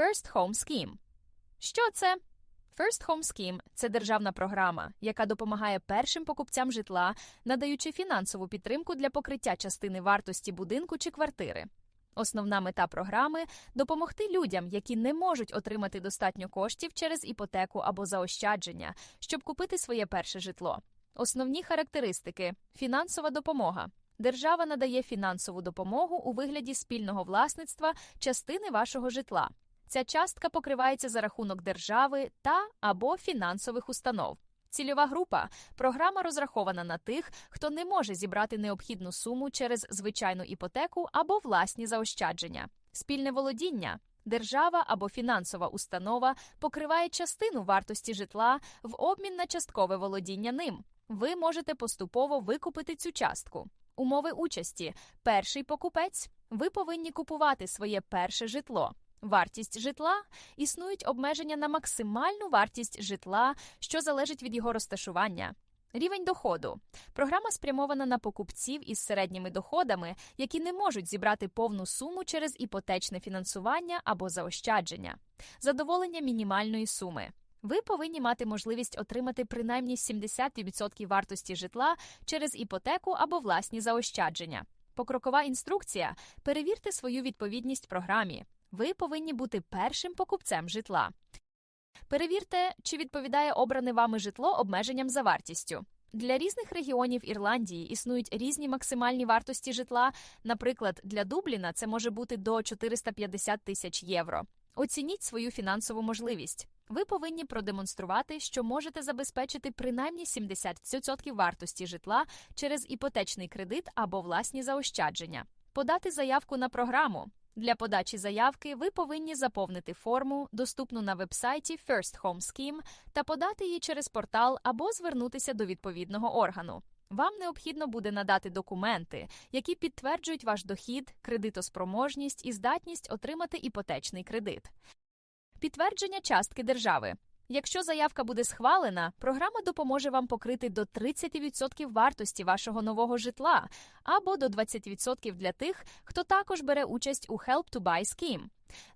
First Home Scheme. Що це? First Home Scheme – це державна програма, яка допомагає першим покупцям житла, надаючи фінансову підтримку для покриття частини вартості будинку чи квартири. Основна мета програми допомогти людям, які не можуть отримати достатньо коштів через іпотеку або заощадження, щоб купити своє перше житло. Основні характеристики: фінансова допомога. Держава надає фінансову допомогу у вигляді спільного власництва частини вашого житла. Ця частка покривається за рахунок держави та або фінансових установ. Цільова група програма розрахована на тих, хто не може зібрати необхідну суму через звичайну іпотеку або власні заощадження. Спільне володіння. Держава або фінансова установа покриває частину вартості житла в обмін на часткове володіння ним. Ви можете поступово викупити цю частку. Умови участі: перший покупець. Ви повинні купувати своє перше житло. Вартість житла існують обмеження на максимальну вартість житла, що залежить від його розташування. Рівень доходу. Програма спрямована на покупців із середніми доходами, які не можуть зібрати повну суму через іпотечне фінансування або заощадження. Задоволення мінімальної суми. Ви повинні мати можливість отримати принаймні 70% вартості житла через іпотеку або власні заощадження. Покрокова інструкція: перевірте свою відповідність програмі. Ви повинні бути першим покупцем житла. Перевірте, чи відповідає обране вами житло обмеженням за вартістю. Для різних регіонів Ірландії існують різні максимальні вартості житла. Наприклад, для Дубліна це може бути до 450 тисяч євро. Оцініть свою фінансову можливість. Ви повинні продемонструвати, що можете забезпечити принаймні 70% вартості житла через іпотечний кредит або власні заощадження. Подати заявку на програму. Для подачі заявки ви повинні заповнити форму, доступну на вебсайті First Home Scheme, та подати її через портал або звернутися до відповідного органу. Вам необхідно буде надати документи, які підтверджують ваш дохід, кредитоспроможність і здатність отримати іпотечний кредит. Підтвердження частки держави. Якщо заявка буде схвалена, програма допоможе вам покрити до 30% вартості вашого нового житла або до 20% для тих, хто також бере участь у Help to Buy Scheme.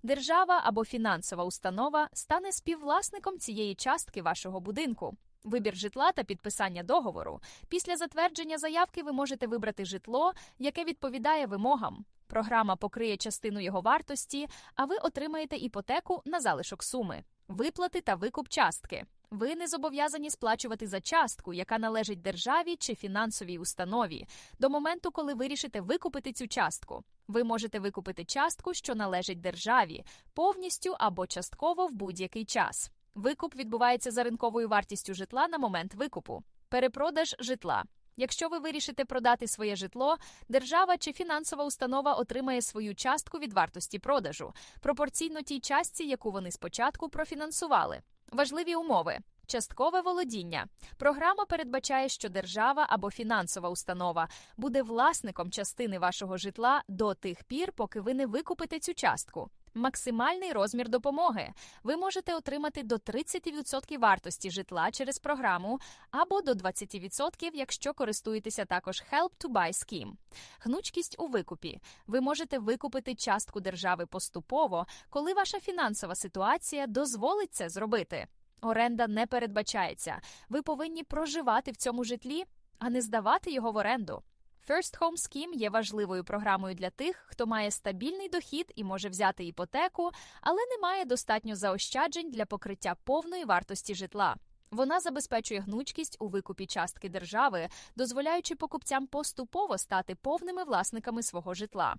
Держава або фінансова установа стане співвласником цієї частки вашого будинку. Вибір житла та підписання договору. Після затвердження заявки ви можете вибрати житло, яке відповідає вимогам. Програма покриє частину його вартості, а ви отримаєте іпотеку на залишок суми. Виплати та викуп частки. Ви не зобов'язані сплачувати за частку, яка належить державі чи фінансовій установі, до моменту, коли вирішите викупити цю частку. Ви можете викупити частку, що належить державі, повністю або частково в будь-який час. Викуп відбувається за ринковою вартістю житла на момент викупу. Перепродаж житла. Якщо ви вирішите продати своє житло, держава чи фінансова установа отримає свою частку від вартості продажу, пропорційно тій частці, яку вони спочатку профінансували. Важливі умови. Часткове володіння. Програма передбачає, що держава або фінансова установа буде власником частини вашого житла до тих пір, поки ви не викупите цю частку. Максимальний розмір допомоги. Ви можете отримати до 30% вартості житла через програму або до 20%, якщо користуєтеся також Help to Buy Scheme. Гнучкість у викупі. Ви можете викупити частку держави поступово, коли ваша фінансова ситуація дозволить це зробити. Оренда не передбачається. Ви повинні проживати в цьому житлі, а не здавати його в оренду. First Home Scheme є важливою програмою для тих, хто має стабільний дохід і може взяти іпотеку, але не має достатньо заощаджень для покриття повної вартості житла. Вона забезпечує гнучкість у викупі частки держави, дозволяючи покупцям поступово стати повними власниками свого житла.